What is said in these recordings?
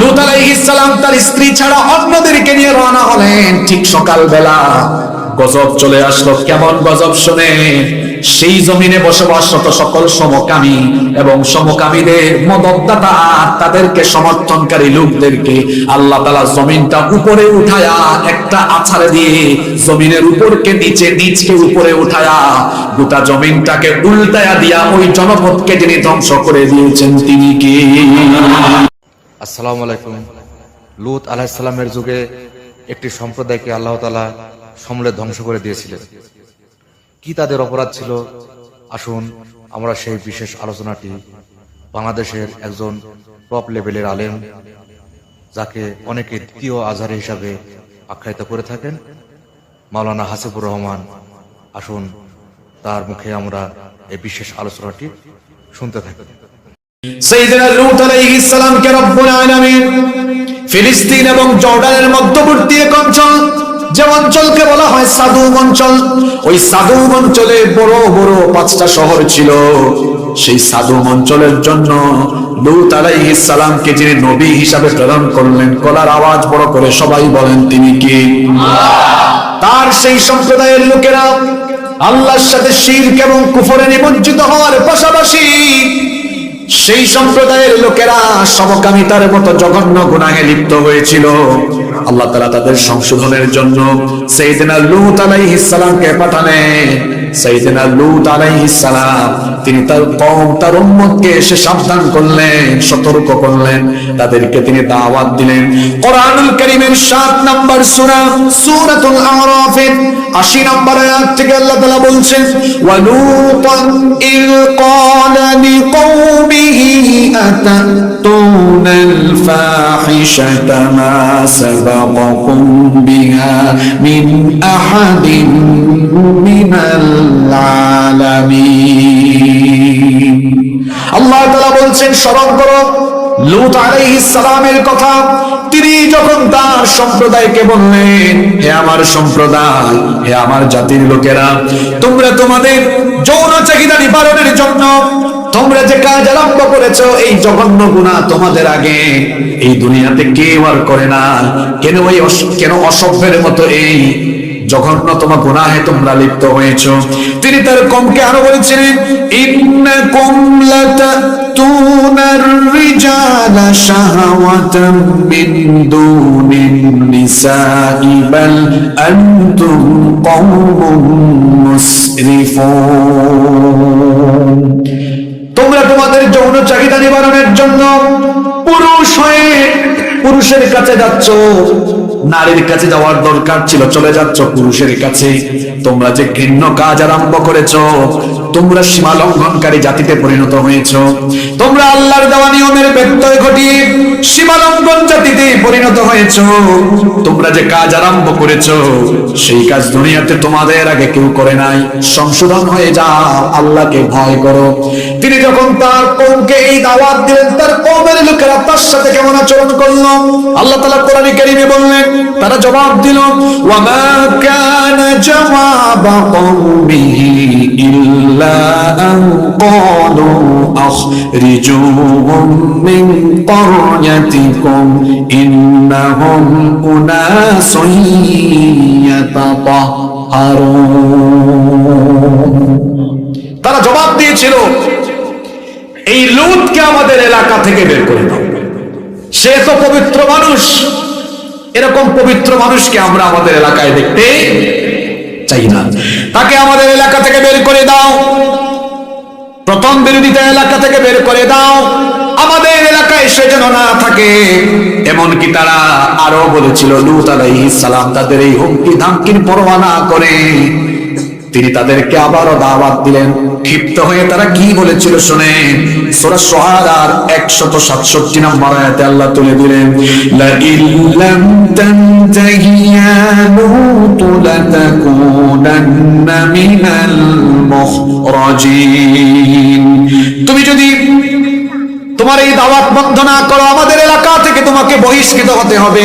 লুত আলাইহিস তার স্ত্রী ছাড়া অন্যদেরকে নিয়ে রওনা হলেন। ঠিক সকালবেলা গজব চলে আসলো, কেমন গজব শুনে? সেই জমিনে বসবাসরত সকল সমকামী এবং সমকামীদের মদতদাতা তাদেরকে, সমর্থনকারী লোকদেরকে আল্লাহ তালা জমিনটা উপরে উঠায়া একটা আছাড়ে দিয়ে জমিনের উপরকে নিচে, নিচকে উপরে উঠায়া গোটা জমিনটাকে উল্টায়া দিয়া ওই জনপদকে যিনি ধ্বংস করে দিয়েছেন তিনি কি? আসসালামু আলাইকুম। লুত আলাহিসাল্লামের যুগে একটি সম্প্রদায়কে আল্লাহ তালা সমলে ধ্বংস করে দিয়েছিলেন। কি তাদের অপরাধ ছিল? আসুন আমরা সেই বিশেষ আলোচনাটি বাংলাদেশের একজন টপ লেভেলের আলেম, যাকে অনেকে দ্বিতীয় আজহারি হিসাবে আখ্যায়িত করে থাকেন, মাওলানা হাসিবুর রহমান। আসুন তার মুখে আমরা এই বিশেষ আলোচনাটি শুনতে থাকি। সালামকে যিনি নবী হিসাবে প্রেরণ করলেন কলার আওয়াজ বড় করে সবাই বলেন, তিনি কি? তার সেই সম্প্রদায়ের লোকেরা আল্লাহর সাথে শিরক এবং কুফরে নিমজ্জিত হওয়ার পাশাপাশি সেই সম্প্রদায়ের লোকেরা সমকামিতার মতো জঘন্য গুনাহে লিপ্ত হয়েছিল। আল্লাহ তালা তাদের সংশোধনের জন্য সেইদিনা লুত আলাইহিস সালামকে পাঠালেন সেইদিনা লুত আলাইহিস সালাম, তিনি তার কম তার উম্মতকে এসে সাবধান করলেন, সতর্ক করলেন, তাদেরকে তিনি দাওয়াত দিলেন। কোরআনুল কারীমের 7 নম্বর সূরা, সূরাতুল আরাফের 80 নম্বর আয়াত থেকে আল্লাহ তাআলা বলছেন ওয়ালুতান ইল ক্বালা আতাতুনাল ফাহিশাতা মা সাবাকাকুম বিহা মিন আহাদিন মিনাল আলামিন আল্লাহ তাআলা বলছেন, স্মরণ লূত আলাইহিস সালামের কথা। তিনি যখন তার সম্প্রদায়কে বললেন, হে আমার সম্প্রদায়, হে আমার জাতির লোকেরা, তোমরা তোমাদের যৌন চাহিদা নিবারণের জন্য তোমরা যে কাজ আরম্ভ করেছ, এই জঘন্য গুণা তোমাদের আগে। এই দুনিয়াতে কেউ আর করে না। কেন ওই কেন অসভ্যের মতো এই জঘন্যতম গুনাহে তোমরা লিপ্ত হয়েছো। তিনি তার কমকে আরও বলেছিলেন ইন্নাকুম লাতাতুনার রিজালা শাহাওয়াতাম মিন দুনিন নিসাই, বাল আনতুম কওমুম মুসরিফুন। তোমরা তোমাদের যৌন চাহিদা নিবারণের জন্য পুরুষ হয়ে পুরুষের কাছে যাচ্ছ। নারীর কাছে যাওয়ার দরকার ছিল, চলে যাচ্ছ পুরুষের কাছে। তোমরা যে ঘৃণ্য কাজ আরম্ভ করেছ তোমরা সীমা লঙ্ঘনকারী জাতিতে পরিণত হয়েছো। তোমরা আল্লাহর দেওয়া নিয়মের ব্যত্যয় ঘটিয়ে সীমা লঙ্ঘন জাতিতে পরিণত হয়েছো। তোমরা যে কাজ আরম্ভ করেছ, সেই কাজ দুনিয়াতে তোমাদের আগে কেউ করে নাই। সংশোধন হয়ে যাও আল্লাহকে ভয় করো। তিনি যখন তার কৌমকে এই দাওয়াত দিলেন, তার কৌমের লোকেরা তার সাথে কেমন আচরণ করল? আল্লাহ তালা কোরআনে কারীমে বললেন, তারা জবাব দিল ওয়ামা কানা জওয়াব কওমিহি ইল্লা আন ক্বালু আখরিজুহুম মিন قريتكم إنهم أناس يتطهرون তারা জবাব দিয়েছিল এই লুতকে আমাদের এলাকা থেকে বের করে দাও সে তো পবিত্র মানুষ এরকম পবিত্র মানুষকে আমরা আমাদের এলাকায় দেখতে চাই না। তাকে আমাদের এলাকা থেকে বের করে দাও। প্রথম বিরোধিতা এলাকা থেকে বের করে দাও। আমাদের এলাকায় সে যেন না থাকে। এমনকি তারা আরও বলেছিল, লুত আলাইহিস সালাম তাদের এই হুমকি ধামকির পরোয়া না করে। তিনি তাদেরকে আবারও দাওয়াত দিলেন। ক্ষিপ্ত হয়ে তারা কি বলেছিল শুনে সূরা শুআরার 167 নম্বর আয়াতে আল্লাহ তুলে দিলেন তুমি যদি তোমার এই দাওয়াত বন্ধ না করো, আমাদের এলাকা থেকে তোমাকে বহিষ্কৃত হতে হবে।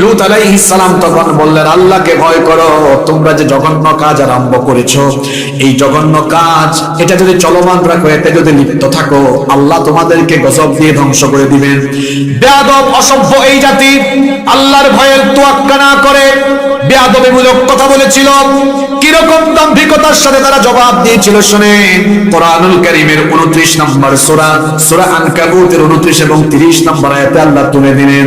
লুত আলাইহিস সালাম তখন বললেন, আল্লাহকে ভয় করো, তোমরা যে জঘন্য কাজ আরম্ভ করেছ, এই জঘন্য কাজ, এটা যদি চলমান রাখো, এতে যদি লিপ্ত থাকো, আল্লাহ তোমাদেরকে গজব দিয়ে ধ্বংস করে দিবেন। বেয়াদব, অসভ্য এই জাতি, আল্লাহর ভয়ের তোয়াক্কা না করে বেয়াদবিমূলক কথা বলেছিল। কীরকম দাম্ভিকতার সাথে তারা জবাব দিয়েছিল শুনে কোরআনুল কারীমের 29 নম্বর সূরা সূরা আনকাবুতের 29 এবং 30 নম্বর আয়াতে আল্লাহ তুলে দিলেন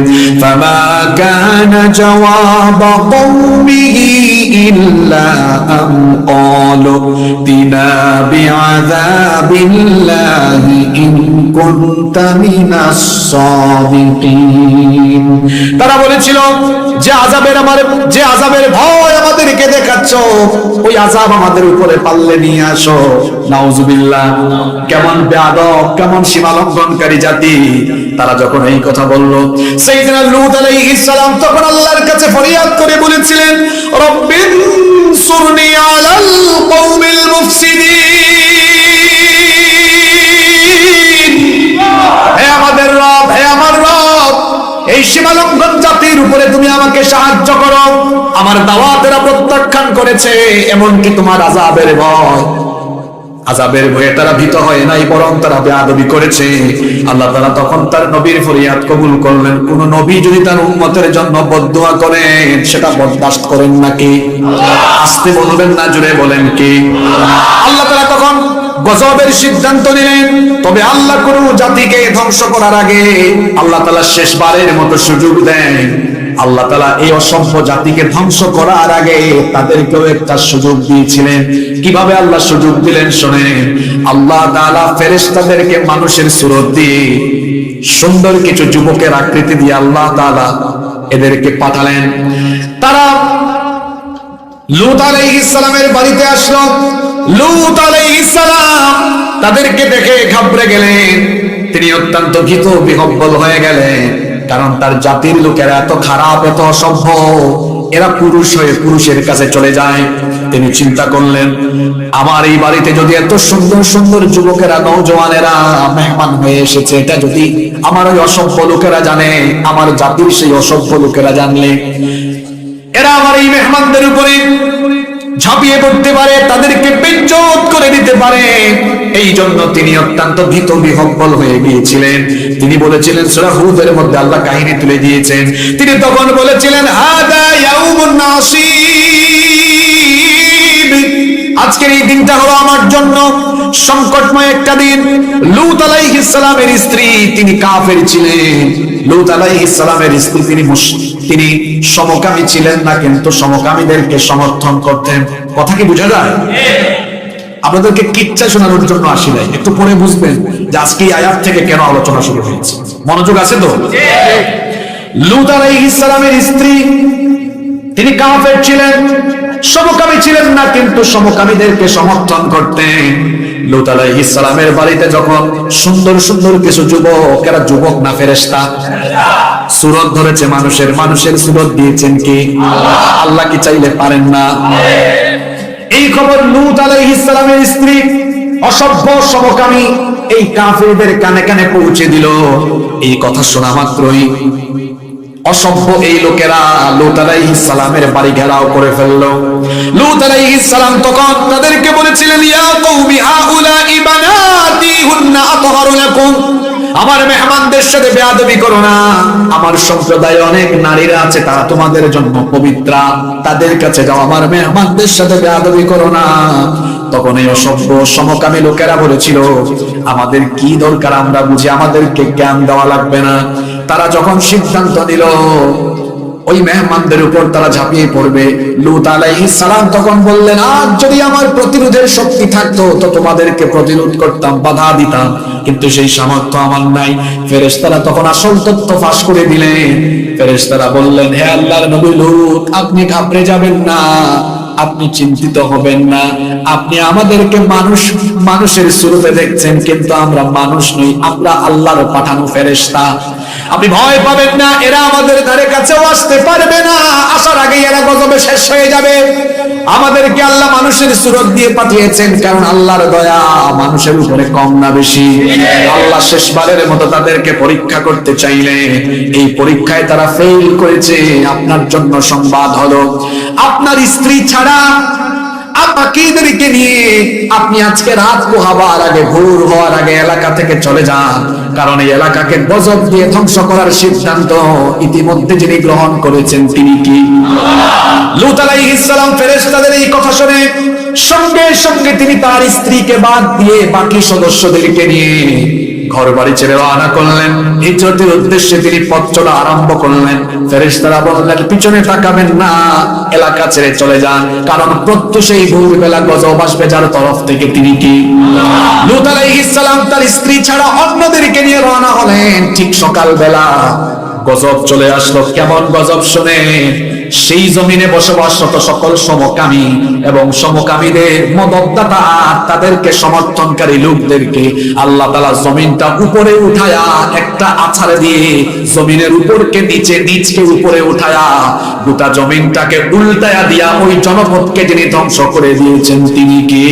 তারা বলেছিল, যে আযাবের আমার, যে আযাবের ভয় আমাদেরকে দেখাচ্ছ, ওই আযাব আমাদের উপরে পাল্লে নিয়ে আসো। নাউজুবিল্লাহ, কেমন বেয়াদব কেমন সীমা লঙ্ঘনকারী জাতি, তারা যখন এই কথা বলল, সাইয়েদনা লূত আলাইহিস সালাম তখন আল্লাহর কাছে ফরিয়াদ করে বলেছিলেন, রব্বিন সুরনি আলাল কওমিল মুফসিদিন। হে আমাদের রব, হে আমার রব, এই সীমালঙ্ঘন জাতির উপরে তুমি আমাকে সাহায্য করো। আমার দাওয়াতেরা প্রত্যাখ্যান করেছে, এমনকি তোমার আজাবের ভয়। আজাবের ভয়ে তারা ভীত হয় নাই, বরং তারা বেয়াদবি করেছে। আল্লাহ তারা তখন তার নবীর ফরিয়াদ কবুল করলেন। কোন নবী যদি তার উম্মতের জন্য বদদোয়া করেন সেটা বরদাস্ত করেন নাকি? আসতে বলবেন না জুড়ে বলেন কি? আল্লাহ তারা তখন গজবের সিদ্ধান্ত নিলেন। তবে আল্লাহ কোন জাতিকে ধ্বংস করার আগে আল্লাহ তালা শেষবারের মতো সুযোগ দেন। আল্লাহ তালা এই অসভ্য জাতিকে ধ্বংস করার আগে তাদেরকেও একটা সুযোগ দিয়েছিলেন। কীভাবে আল্লাহ সুযোগ দিলেন শোনেন? আল্লাহ তাআলা ফেরেশতাদেরকে মানুষের সুরত দিয়ে, সুন্দর কিছু যুবকের আকৃতি দিয়ে আল্লাহ তাআলা এদেরকে পাঠালেন। তারা লুত আলাইহিস সালামের বাড়িতে আসলো। লুত আলাইহিস সালাম তাদেরকে দেখে ঘাবড়ে গেলেন। তিনি অত্যন্ত ভীত বিহব্বল হয়ে গেলেন। কারণ তার জাতির লোকেরা এত খারাপ, এত অসভ্য। এরা পুরুষ হয়ে পুরুষের কাছে চলে যায়। তিনি চিন্তা করলেন, আমার এই বাড়িতে যদি এত সুন্দর সুন্দর যুবকেরা, নৌজওয়ানেরা মেহমান হয়ে এসেছে, এটা যদি আমার ওই অসভ্য লোকেরা জানে, আমার জাতির সেই অসভ্য লোকেরা জানলে, এরা আমার এই মেহমানদের উপরে ঝাঁপিয়ে পড়তে পারে, তাদেরকে বেজ্জত করে দিতে পারে। এই জন্য তিনি অত্যন্ত ভীত বিহব্বল হয়ে গিয়েছিলেন। তিনি বলেছিলেন, সূরা হুদের মধ্যে আল্লাহ কাহিনী তুলে দিয়েছেন। তিনি তখন বলেছিলেন, হাদা আজকের এই দিনটা হলো আমার জন্য সংকটময় একটা দিন। লুত আলাইহিস স্ত্রী তিনি কাফের ছিলেন। লুত আলাইহিস স্ত্রী তিনি মুশ- তিনি সমকামী ছিলেন না, কিন্তু সমকামীদেরকে সমর্থন করতেন। কথা কি বোঝা যায়? আপনাদেরকে কিচ্ছা শোনানোর জন্য আসি নাই। একটু পরে বুঝবেন যে আজকে আয়াত থেকে কেন আলোচনা শুরু হয়েছে। মনোযোগ আছে তো? লুত আলাইহিস সালামের স্ত্রী, তিনি কাফের ছিলেন, সমকামী ছিলেন না, কিন্তু সমকামীদেরকে সমর্থন করতেন। লুত আলাইহিস বাড়িতে যখন সুন্দর সুন্দর কিছু যুবক এরা যুবক না ফেরেশতা, সুরত ধরেছে মানুষের মানুষের সুরত দিয়েছেন কি? আল্লাহ কি চাইলে পারেন না? এই খবর লুত আলাইহিস সালামের স্ত্রী অসভ্য সমকামী এই কাফেরদের কানে কানে পৌঁছে দিল। এই কথা শোনা মাত্রই অসভ্য এই লোকেরা লুত আলাইহিস সালামের বাড়ি ঘেরাও করে ফেলল। লুত আলাইহিস সালাম তখন তাদেরকে বলেছিলেন, ইয়া কওমি হাউলা ইবানাতি হুন্না আতহারু লাকুম। আমার মেহমানদের সাথে বেয়াদবি করো না। আমার সম্প্রদায়ে অনেক নারীরা আছে, তারা তোমাদের জন্য পবিত্রা। তাদের কাছে যাও, আমার মেহমানদের সাথে বেয়াদবি করো না। তখন এই অসভ্য, সমকামী লোকেরা বলেছিল, আমাদের কি দরকার? আমরা বুঝি আমাদেরকে জ্ঞান দেওয়া লাগবে না। তারা যখন সিদ্ধান্ত নিল, ওই মেহমানদের উপর তারা ঝাঁপিয়ে পড়বে। লুত আলাইহিস সালাম তখন বললেন, আজ যদি আমার প্রতিরোধের শক্তি থাকতো, তো তোমাদেরকে প্রতিরোধ করতাম, বাধা দিতাম। কিন্তু সেই সামর্থ্য আমার নাই। ফেরেশতারা তখন আসল তথ্য ফাঁস করে দিলেন। ফেরেশতারা বললেন, হে আল্লাহর নবী লুত, আপনি ঘাবড়ে যাবেন না। আপনি চিন্তিত হবেন না। আপনি আমাদেরকে মানুষ, মানুষের শুরুতে দেখছেন, কিন্তু আমরা মানুষ নই। আমরা আল্লাহর পাঠানো ফেরেশতা। আপনি ভয় পাবেন না, এরা আমাদের ধারে কাছেও আসতে পারবে না। আসার আগেই এরা গজবে শেষ হয়ে যাবে। আমাদেরকে আল্লাহ মানুষের সুরত দিয়ে পাঠিয়েছেন, কারণ আল্লাহর দয়া মানুষের উপরে কম না বেশি। আল্লাহ শেষবারের মতো তাদেরকে পরীক্ষা করতে চাইলেন এই পরীক্ষায় তারা ফেল করেছে। আপনার জন্য সংবাদ হলো, আপনার স্ত্রী ছাড়া আপনাকে নিয়ে আপনি আজকে রাত পোহাবার আগে, ভোর হওয়ার আগে এলাকা থেকে চলে যান। কারণ এই এলাকাকে গজব দিয়ে ধ্বংস করার সিদ্ধান্ত ইতিমধ্যে যিনি গ্রহণ করেছেন, তিনি কি? লুত আলাইহিস ফেরেশতাদের এই কথা শুনে সঙ্গে সঙ্গে তিনি তার স্ত্রীকে বাদ দিয়ে বাকি সদস্যদেরকে নিয়ে ঘর বাড়ি ছেড়ে রওনা করলেন। হিজরতের উদ্দেশ্যে তিনি পথ চলা আরম্ভ করলেন। ফেরেশতারা বললেন, পিছনে তাকাবেন না, এলাকা ছেড়ে চলে যান। কারণ প্রত্যুষেই ভোরবেলা গজব আসবে যার তরফ থেকে তিনি কি? লুত তার স্ত্রী ছাড়া অন্যদেরকে নিয়ে রওনা হলেন। ঠিক সকালবেলা গজব চলে আসলো। কেমন গজব শুনে? সেই জমিনে বসবাসরত সকল সমকামী এবং সমকামীদের মদতদাতা তাদেরকে সমর্থনকারী লোকদেরকে আল্লাহ তালা জমিনটা উপরে উঠায়া একটা আছাড়ে দিয়ে জমিনের উপরকে নিচে, নিচকে উপরে উঠায়া গোটা জমিনটাকে উল্টায়া দিয়া ওই জনপদকে যিনি ধ্বংস করে দিয়েছেন তিনি কি?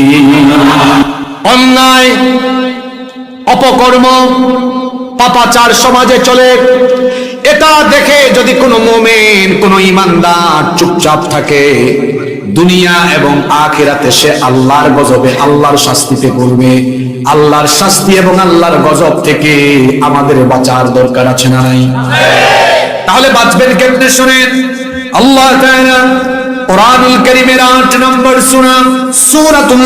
অন্যায়, অপকর্ম পাপাচার সমাজে চলে। এটা দেখে যদি কোনো মোমেন, কোনো ইমানদার চুপচাপ থাকে, দুনিয়া এবং আখিরাতে সে আল্লাহর গজবে, আল্লাহর শাস্তিতে পড়বে আল্লাহর শাস্তি এবং আল্লাহর গজব থেকে আমাদের বাঁচার দরকার আছে নাই? তাহলে বাঁচবেন কেমনে শুনেন? আল্লাহ কোরআনুল কারীমের 8 নম্বর সূরা, সুরাতুল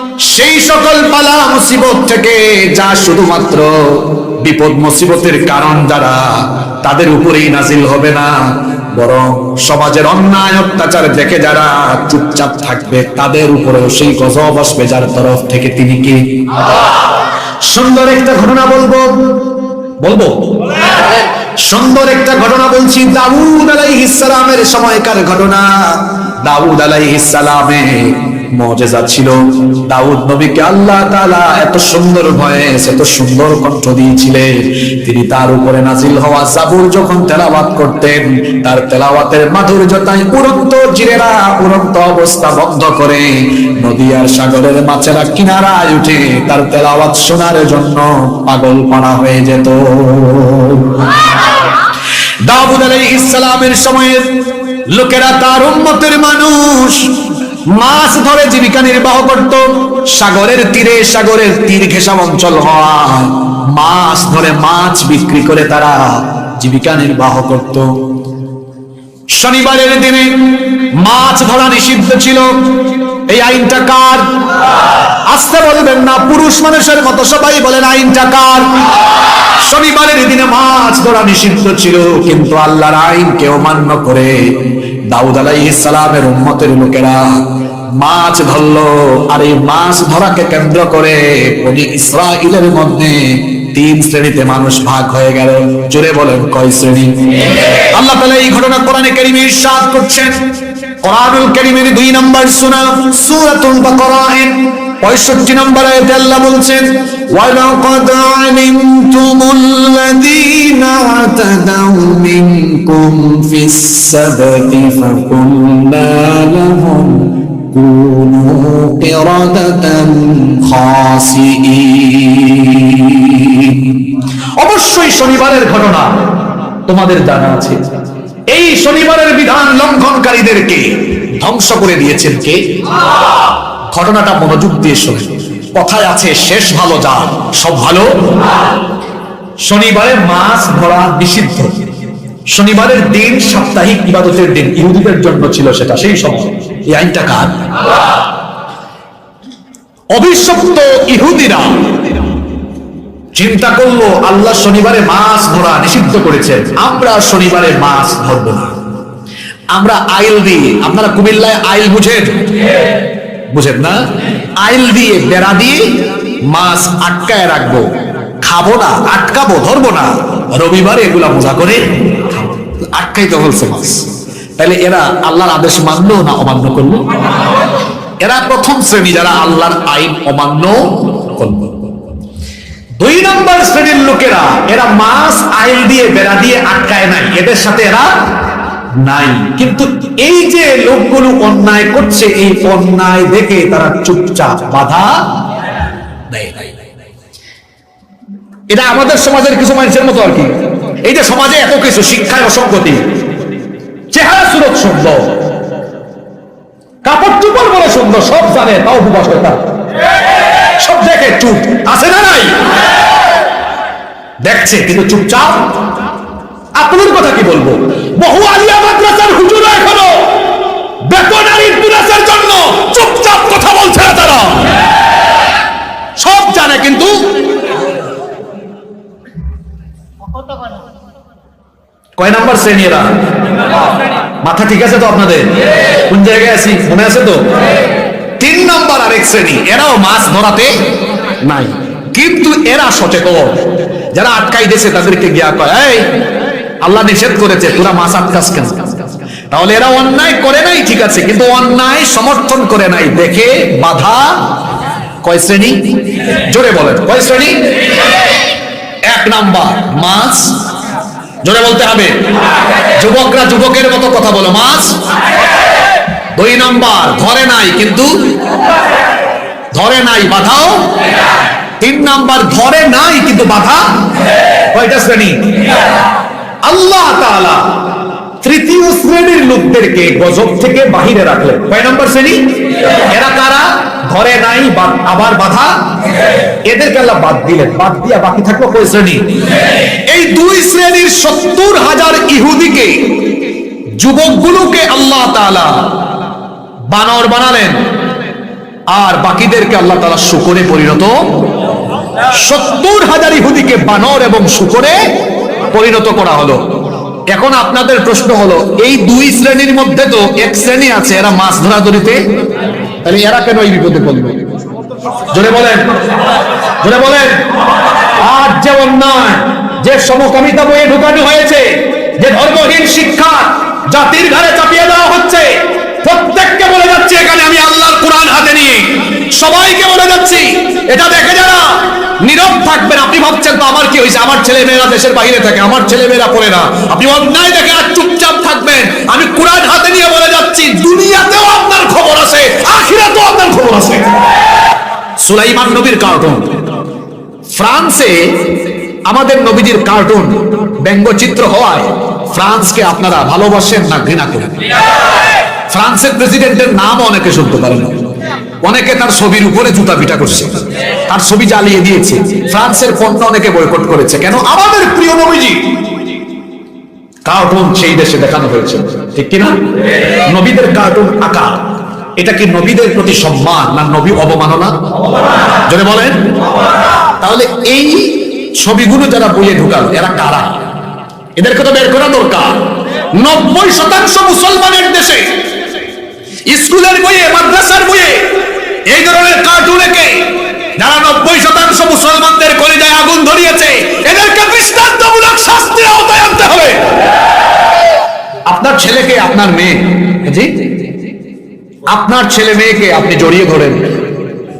সেই সকল পালা মুসিবত থেকে যা শুধুমাত্র বিপদ মুসিবতের কারণ যারা তাদের উপরেই নাজিল হবে না, বরং সমাজের অন্যায় অত্যাচার দেখে যারা চুপচাপ থাকবে তাদের উপরেও সেই গজব আসবে যার তরফ থেকে তিনি কি? সুন্দর একটা ঘটনা বলব। বলব? সুন্দর একটা ঘটনা বলছি। দাউদ আলাইহিস সালামের সময়কার ঘটনা। দাউদ আলাইহিস সালামে মজেজা ছিল। দাউদ নবীকে আল্লাহ তাআলা এত সুন্দর ভয়েস এত সুন্দর কণ্ঠ দিয়েছিলেন। তিনি তার উপরে নাজিল হওয়া জাবুর যখন তেলাওয়াত করতেন, তার তেলাওয়াতের মাধুর্যতায় উড়ন্ত জিরেরা উড়ন্ত অবস্থা বন্ধ করে নদী আর সাগরের মাছেরা কিনারায় উঠে তার তেলাওয়াত শোনার জন্য পাগল পাড়া হয়ে যেত। দাউদ আলাইহিস সালামের সময়ে লোকেরা তার উম্মতের মানুষ মাছ ধরে জীবিকা নির্বাহ করত। সাগরের তীরে সাগরের তীর ঘেঁষা অঞ্চল হয় মাছ ধরে মাছ বিক্রি করে তারা জীবিকা নির্বাহ করত। শনিবারের দিনে মাছ ধরা নিষিদ্ধ ছিল। এই আইনটা কার? আসতে বলবেন না, পুরুষ মানুষের মতো সবাই বলেন আইনটা কার? শনিবারের দিনে মাছ ধরা নিষিদ্ধ ছিল, কিন্তু আল্লাহর আইনকে অমান্য করে দাউদ আলাইহিস সালামের উম্মতের লোকেরা মাছ ধরলো আর এই মাছ ধরাকে কেন্দ্র করে বনি ইসরাইলের মধ্যে তিন শ্রেণীতে মানুষ ভাগ হয়ে গেল। জোরে বলেন, কয় শ্রেণি? আল্লাহ তাআলা এই ঘটনা কোরআনে কারীমে ইরশাদ করছেন। কোরআনুল কারীমের দুই নম্বর সূরা, সূরাতুল বাকারাহ। পঁয়ষট্টি নম্বর আয়াতে আল্লাহ বলছেন, ওয়ালাকাদ আলিমতুমুল্লাযীনা আতাদাউ মিনকুম ফিস সাবতি ফাকুলনা লাহুম কুনু কিরাদাতান খাসিইন অবশ্যই শনিবারের ঘটনা তোমাদের জানা আছে। এই শনিবারের বিধান লঙ্ঘনকারীদেরকে ধ্বংস করে দিয়েছেন কে? ঘটনাটা মনোযোগ দিয়ে শোনেন। কথায় আছে, শেষ ভালো যা, সব ভালো। শনিবারে মাছ ধরা নিষিদ্ধ। শনিবারের দিন সাপ্তাহিক ইবাদতের দিন, ইহুদিদের জন্য ছিল সেটা। সেই সময় এই আইনটা কার? অভিশপ্ত ইহুদিরা চিন্তা করল, আল্লাহ শনিবারে মাছ ধরা নিষিদ্ধ করেছেন আমরা শনিবারে মাছ ধরব না। আমরা আইল দিয়ে আপনারা কুমিল্লায় আইল বুঝেন? বুঝেন না? আইল দিয়ে বেড়া দিয়ে মাছ আটকায় রাখব। খাব না, আটকাবো, ধরবো না। রবিবারে এগুলা মজা করে। আটকাইতে বলছে মাছ। তাহলে এরা আল্লাহর আদেশ মানলো না অমান্য করল? এরা প্রথম শ্রেণি যারা আল্লাহর আইন অমান্য করল। দুই নম্বর শ্রেণির লোকেরা, এরা মাছ আইল দিয়ে, বেড়া দিয়ে আটকায় নাই। এদের সাথে এরা নাই। কিন্তু এই যে লোকগুলো অন্যায় করছে, এই অন্যায় দেখে তারা চুপচাপ বাধা এটা আমাদের সমাজের কিছু মানুষের মতো আর কি। এই যে সমাজে এত কিছু, শিক্ষায় অসঙ্গতি, চেহারা সুরত সুন্দর কাপড় চুপড় বলে সুন্দর সব জানে, তাও উপবাস সব দেখে চুপ। আছে না নাই? দেখছে, কিন্তু চুপচাপ আপনাদের কথা কি বলব? বহু আলিয়া মাদ্রাসার হুজুর এখনও বেতনারি জন্য চুপচাপ কথা বলছে না তারা। সব জানে কিন্তু কয় নাম্বার শ্রেণি এরা? মাথা ঠিক আছে তো আপনাদের? কোন জায়গায় আছি? মনে আছে তো? তিন নাম্বার আরেক শ্রেণি, এরাও মাছ ধরাতে নাই। কিন্তু এরা সচেতন। যারা আটকাই দিয়েছে তাদেরকে গিয়া কয়, এই আল্লাহ নিষেধ করেছে, তোরা মাছ আটকাস কেন? তাহলে এরা অন্যায় করে নাই, ঠিক আছে, কিন্তু অন্যায় সমর্থন করে নাই। দেখে বাধা কয় শ্রেণি? জোরে বলেন, কয় শ্রেণি? এক নাম্বার, মাছ। জোরে বলতে হবে। যুবকরা যুবকের মতো কথা বলো, মাছ। দুই নাম্বার, ধরে নাই, কিন্তু ধরে নাই, বাধাও তিন নাম্বার, ধরে নাই, কিন্তু বাধা কয়টা শ্রেণি? আল্লাহ তৃতীয় শ্রেণির লোকদেরকে গজব থেকে বাহিরে রাখলেন। কয় নম্বর শ্রেণি? এরা কারা? ঘরে নাই আবার বাধা? এদেরকে আল্লাহ বাদ দিলেন। বাদ দিয়া বাকি থাকল কয় শ্রেণি? এই দুই শ্রেণির সত্তর হাজার ইহুদিকে, যুবকগুলোকে আল্লাহ তাআলা বানর বানালেন। আর বাকিদেরকে আল্লাহ তাআলা শুকরে পরিণত সত্তর হাজার ইহুদিকে বানর এবং শুকরে পরিণত করা হলো। এখন আপনাদের প্রশ্ন হলো, এই দুই শ্রেণির মধ্যে তো এক শ্রেণি আছে, এরা মাছ ধরাধরিতে তাহলে এরা কেন এই বিপদে পড়বে জোরে বলেন জোরে বলেন। আর যে অন্যায়, যে সমকামিতা বইয়ে ঢুকানো হয়েছে, যে ধর্মহীন শিক্ষা জাতির ঘরে চাপিয়ে দেওয়া হচ্ছে, প্রত্যেককে বলে যাচ্ছে এখানে আমি আল্লাহর কোরআন হাতে নিয়ে। সবাইকে বলে যাচ্ছি, এটা দেখে যারা নীরব থাকবেন, আপনি ভাবছেন তো আমার কি হয়েছে? আমার ছেলে মেয়েরা দেশের বাইরে থাকে, আমার ছেলে মেয়েরা পড়ে না। আপনি অন্যায় দেখে আর চুপচাপ থাকবেন। আমি কোরআন হাতে নিয়ে বলে যাচ্ছি, দুনিয়াতেও আপনার খবর আছে, আখিরাতেও আপনার খবর আছে। সুলাইমান নবীর কার্টুন ফ্রান্সে আমাদের নবীজির কার্টুন ব্যঙ্গচিত্র হওয়ায় ফ্রান্সকে আপনারা ভালোবাসেন না ঘৃণা করেন। ফ্রান্সের প্রেসিডেন্টের নাম অনেকে শুনতে পারেন। অনেকে তার ছবির উপরে জুতা পিটা করছে। তার ছবি জ্বালিয়ে দিয়েছে। ফ্রান্সের পণ্য অনেকে বয়কট করেছে। কেন? আমাদের প্রিয় নবীজি। কার্টুন সেই দেশে দেখানো হয়েছে। ঠিক কিনা? নবীদের কার্টুন আঁকা। এটা কি নবীদের প্রতি সম্মান না নবী অবমাননা? যদি বলেন। তাহলে এই ছবিগুলো যারা বইয়ে ঢুকাল, এরা কারা? এদেরকে তো বের করা দরকার। নব্বই শতাংশ মুসলমানের দেশে স্কুলের বইয়ে, মাদ্রাসার বইয়ে এই ধরনের কার্টুন এঁকে যারা নব্বই শতাংশ মুসলমানদের কলিজায় আগুন ধরিয়েছে, এদেরকে দৃষ্টান্তমূলক শাস্তির আওতায় আনতে হবে। আপনার ছেলেকে, আপনার মেয়ে আপনার ছেলে মেয়েকে আপনি জড়িয়ে ধরেন।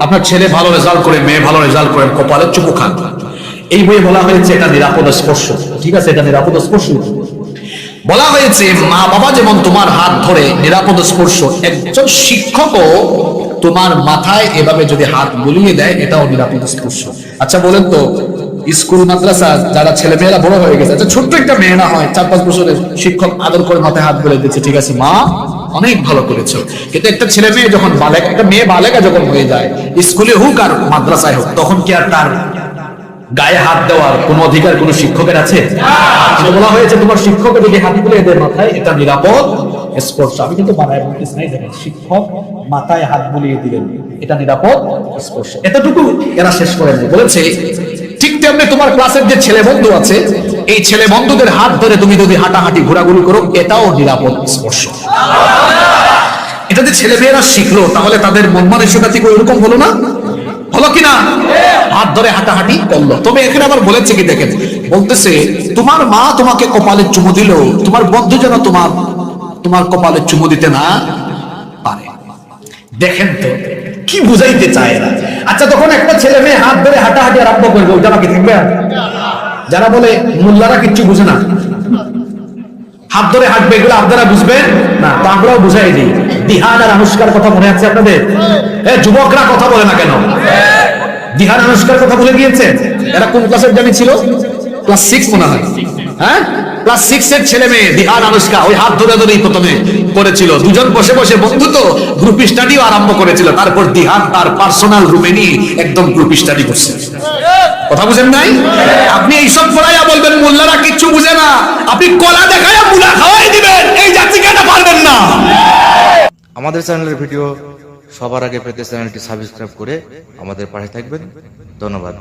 আপনার ছেলে ভালো রেজাল্ট করে, মেয়ে ভালো রেজাল্ট করেন কপালে চুপু খান। এই বইয়ে বলা হয়েছে, এটা নিরাপদ স্পর্শ। ঠিক আছে, এটা নিরাপদ স্পর্শ। বলা হয়েছে মা বাবা যেমন তোমার হাত ধরে নিরাপদ স্পর্শ, একজন শিক্ষকও তোমার মাথায় এভাবে যদি হাত বুলিয়ে দেয়, এটাও নিরাপদ স্পর্শ। আচ্ছা বলেন তো, স্কুল, মাদ্রাসা, যারা ছেলে মেয়েরা বড় হয়ে গেছে আচ্ছা ছোট্ট একটা মেয়ে না হয়, চার পাঁচ বছরের শিক্ষক আদর করে মাথায় হাত বুলিয়ে দিচ্ছে, ঠিক আছে, মা, অনেক ভালো করেছ। কিন্তু একটা ছেলে মেয়ে যখন বালেক একটা মেয়ে বালেকা যখন হয়ে যায়, স্কুলে হোক আর মাদ্রাসায় হোক, তখন কি আর তার গায়ে হাত দেওয়ার কোন অধিকার কোন শিক্ষকের আছে? বলা হয়েছে তোমার শিক্ষকের যদি হাত তুলে এদের মাথায়, এটা নিরাপদ স্পর্শ আমি কিন্তু বানায় বলতেছি নাই দেখেন শিক্ষক মাথায় হাত বুলিয়ে দিলেন। এটা নিরাপদ স্পর্শ এতটুকু এরা শেষ করে নেয় বলেছে, ঠিক তেমনি তোমার ক্লাসের যে ছেলে বন্ধু আছে, এই ছেলে বন্ধুদের হাত ধরে তুমি যদি হাঁটাহাঁটি, ঘোরাঘুরি করো, এটাও নিরাপদ স্পর্শ এটা যে ছেলে মেয়েরা শিখলো, তাহলে তাদের মন মানসিকতা থেকে ওইরকম হলো না? হলো কিনা হাত ধরে হাঁটাহাঁটি করল। তবে এখানে আবার বলেছে কি, দেখেন, বলতেছে, তোমার মা তোমাকে কপালে চুমু দিল তোমার বন্ধু যেন তোমার তোমার কপালে চুমু দিতে না পারে। দেখেন তো, কি বুঝাইতে চায় এরা? আচ্ছা তখন একটা ছেলে মেয়ে হাত ধরে হাঁটাহাঁটি আরম্ভ করবে বাকি থাকবে আর? যারা বলে মোল্লারা কিচ্ছু বুঝে না। হাত ধরে হাঁটবে, এগুলো আপনারা বুঝবেন না, তো আমরাও বুঝাই দিই। দিহান আর আনুষ্কার কথা মনে আছে আপনাদের? এ, যুবকরা কথা বলে না কেন? দিহান আনুষ্কার কথা বলে গিয়েছে? এরা কোন ক্লাসের জানি ছিল? ক্লাস সিক্স মনে হয়। হ্যাঁ? ক্লাস সিক্স এর ছেলে মেয়ে আনুষ্কা ওই হাত ধরে ধরেই প্রথমে করেছিল। দুজন বসে বসে বন্ধু তো গ্রুপ স্টাডিও আরম্ভ করেছিল। তারপর দিহান তার পার্সোনাল রুমে নিয়ে একদম গ্রুপ স্টাডি করছে। কথা বুঝেন নাই? আপনি এইসব পড়াইয়া বলবেন, মোল্লারা কিচ্ছু বুঝে না। আপনি কলা দেখাইয়া মুলা খাওয়াই দিবেন, এই জাতিকে এটা পারবেন না। আমাদের চ্যানেলের ভিডিও সবার আগে পেতে চ্যানেলটি সাবস্ক্রাইব করে আমাদের পাশে থাকবেন। ধন্যবাদ।